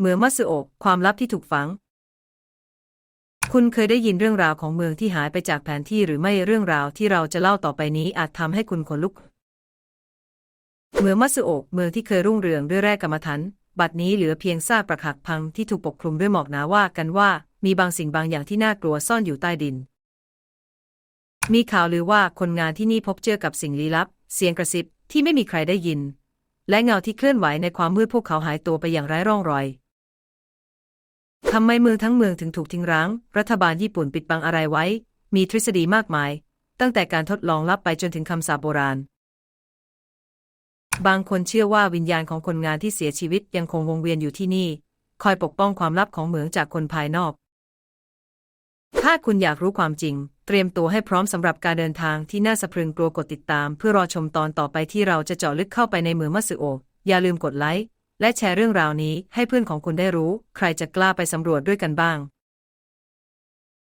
เมืองมัตสึโอะความลับที่ถูกฝัง คุณเคยได้ยินเรื่องราวของเมืองที่หายไปจากแผนที่หรือไม่เรื่องราวที่เราจะเล่าต่อไปนี้อาจทำให้คุณขนลุก เมืองมัตสึโอะเมืองที่เคยรุ่งเรืองด้วยแร่กรรมฐานบัดนี้เหลือเพียงซากปรักหักพังที่ถูกปกคลุมด้วยหมอกหนาว่ากันว่า มีบางสิ่งบางอย่างที่น่ากลัวซ่อนอยู่ใต้ดิน มีข่าวลือว่าคนงานที่นี่พบเจอกับสิ่งลี้ลับ เสียงกระซิบที่ไม่มีใครได้ยิน และเงาที่เคลื่อนไหวในความมืดพวกเขาหายตัวไปอย่างไร้ร่องรอย ทำไมเมืองทั้งเมืองถึงถูกทิ้งร้าง รัฐบาลญี่ปุ่นปิดบังอะไรไว้ มีทฤษฎีมากมาย ตั้งแต่การทดลองลับไปจนถึงคำสาปโบราณ บางคนเชื่อว่าวิญญาณของคนงานที่เสียชีวิตยังคงวงเวียนอยู่ที่นี่ คอยปกป้องความลับของเหมืองจากคนภายนอก ถ้าคุณอยากรู้ความจริง เตรียมตัวให้พร้อมสำหรับการเดินทางที่น่าสะพรึงกลัวกดติดตาม เพื่อรอชมตอนต่อไปที่เราจะเจาะลึกเข้าไปในเมืองมัสึโออย่าลืมกดไลค์ และแชร์เรื่องราวนี้ให้เพื่อนของคุณได้รู้ ใครจะกล้าไปสำรวจด้วยกันบ้าง